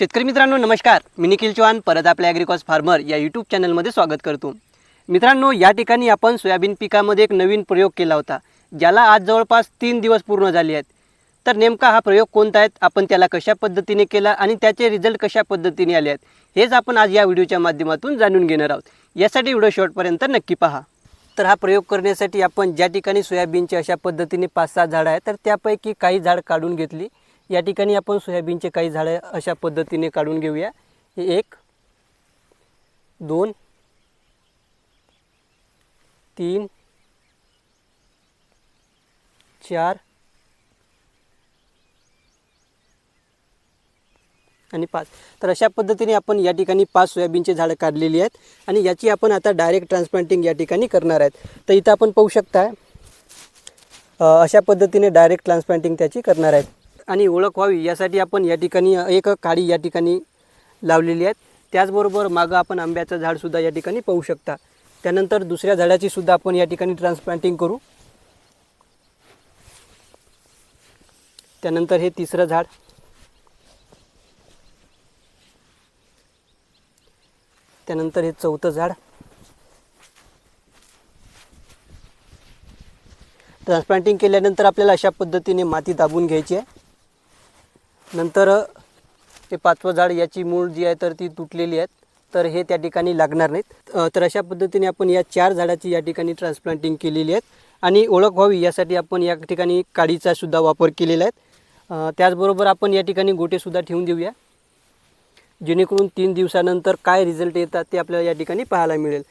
शेतकरी मित्रांनो नमस्कार. मी निखिल चौहान परत आपल्या ॲग्रिकॉस फार्मर या यूट्यूब चॅनलमध्ये स्वागत करतो. मित्रांनो या ठिकाणी आपण सोयाबीन पिकामध्ये एक नवीन प्रयोग केला होता ज्याला आज जवळपास तीन दिवस पूर्ण झाले आहेत. तर नेमका हा प्रयोग कोणता आहेत आपण त्याला कशा पद्धतीने केला आणि त्याचे रिझल्ट कशा पद्धतीने आले आहेत हेच आपण आज या व्हिडिओच्या माध्यमातून जाणून घेणार आहोत. यासाठी व्हिडिओ शेवटपर्यंत नक्की पहा. तर हा प्रयोग करण्यासाठी आपण ज्या ठिकाणी सोयाबीनचे अशा पद्धतीने पाच सहा झाडं आहेत तर त्यापैकी काही झाड काढून घेतली. या ठिकाणी आपण सोयाबीनचे काही झाडं अशा पद्धतीने काढून घेऊया. हे एक दोन तीन चार आणि पाच. तर अशा पद्धतीने आपण या ठिकाणी पाच सोयाबीनचे झाडं काढलेली आहेत आणि याची आपण आता डायरेक्ट ट्रान्सप्लांटिंग या ठिकाणी करणार आहेत. तर इथं आपण पाहू शकता अशा पद्धतीने डायरेक्ट ट्रान्सप्लांटिंग त्याची करणार आहेत. आणि ओळख व्हावी यासाठी आपण या ठिकाणी एक काळी या ठिकाणी लावलेली आहेत. त्याचबरोबर मागं आपण आंब्याचं झाडसुद्धा या ठिकाणी पाहू शकता. त्यानंतर दुसऱ्या झाडाची सुद्धा आपण या ठिकाणी ट्रान्सप्लांटिंग करू. त्यानंतर हे तिसरं झाड. त्यानंतर हे चौथं झाड. ट्रान्सप्लांटिंग केल्यानंतर आपल्याला अशा पद्धतीने माती दाबून घ्यायची आहे. नंतर ते पाचवं झाड याची मूळ जी आहे तर ती तुटलेली आहेत. तर हे त्या ठिकाणी लागणार नाहीत. तर अशा पद्धतीने आपण या चार झाडाची या ठिकाणी ट्रान्सप्लांटिंग केलेली आहेत. आणि ओळख व्हावी यासाठी आपण या ठिकाणी काडीचा सुद्धा वापर केलेला आहे. त्याचबरोबर आपण या ठिकाणी गोटेसुद्धा ठेवून देऊया. जेणेकरून तीन दिवसानंतर काय रिझल्ट येतात ते आपल्याला या ठिकाणी पाहायला मिळेल.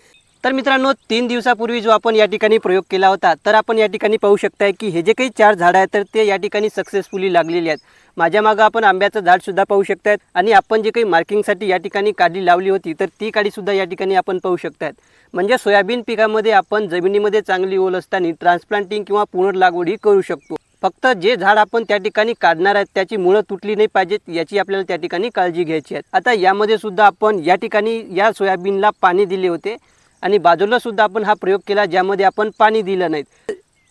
तर मित्रांनो तीन दिवसापूर्वी जो आपण या ठिकाणी प्रयोग केला होता तर आपण या ठिकाणी पाहू शकताय की हे जे काही चार झाडं आहेत तर ते या ठिकाणी सक्सेसफुली लागलेली आहेत. माझ्या मागं आपण आंब्याचं झाडसुद्धा पाहू शकतायत आणि आपण जे काही मार्किंगसाठी या ठिकाणी काडी लावली होती तर ती काडीसुद्धा या ठिकाणी आपण पाहू शकतायत. म्हणजे सोयाबीन पिकामध्ये आपण जमिनीमध्ये चांगली ओल असताना ट्रान्सप्लांटिंग किंवा पुनर्लागवडही करू शकतो. फक्त जे झाड आपण त्या ठिकाणी काढणार आहेत त्याची मुळं तुटली नाही पाहिजेत याची आपल्याला त्या ठिकाणी काळजी घ्यायची आहे. आता यामध्ये सुद्धा आपण या ठिकाणी या सोयाबीनला पाणी दिले होते. आणि बाजूला सुद्धा आपण हा प्रयोग केला ज्यामध्ये आपण पाणी दिलं नाही.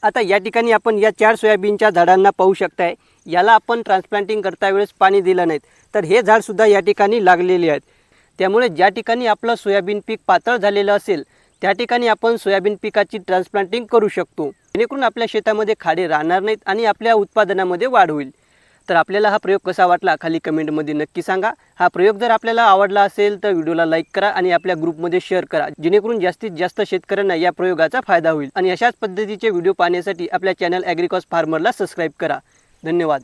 आता या ठिकाणी आपण या चार सोयाबीनच्या झाडांना पाहू शकताय. याला आपण ट्रान्सप्लांटिंग करता वेळेस पाणी दिलं नाहीत तर हे झाडसुद्धा या ठिकाणी लागलेले आहेत. त्यामुळे ज्या ठिकाणी आपलं सोयाबीन पीक पातळ झालेलं असेल त्या ठिकाणी आपण सोयाबीन पिकाची ट्रान्सप्लांटिंग करू शकतो. जेणेकरून आपल्या शेतामध्ये खाडे राहणार नाहीत आणि आपल्या उत्पादनामध्ये वाढ होईल. तर आपल्याला हा प्रयोग कसा वाटला खाली कमेंटमध्ये नक्की सांगा. हा प्रयोग जर आपल्याला आवडला असेल तर व्हिडिओला लाईक करा आणि आपल्या ग्रुपमध्ये शेअर करा जेणेकरून जास्तीत जास्त शेतकऱ्यांना या प्रयोगाचा फायदा होईल. आणि अशाच पद्धतीचे व्हिडिओ पाहण्यासाठी आपल्या चॅनल ॲग्रिकॉस फार्मरला सबस्क्राईब करा. धन्यवाद.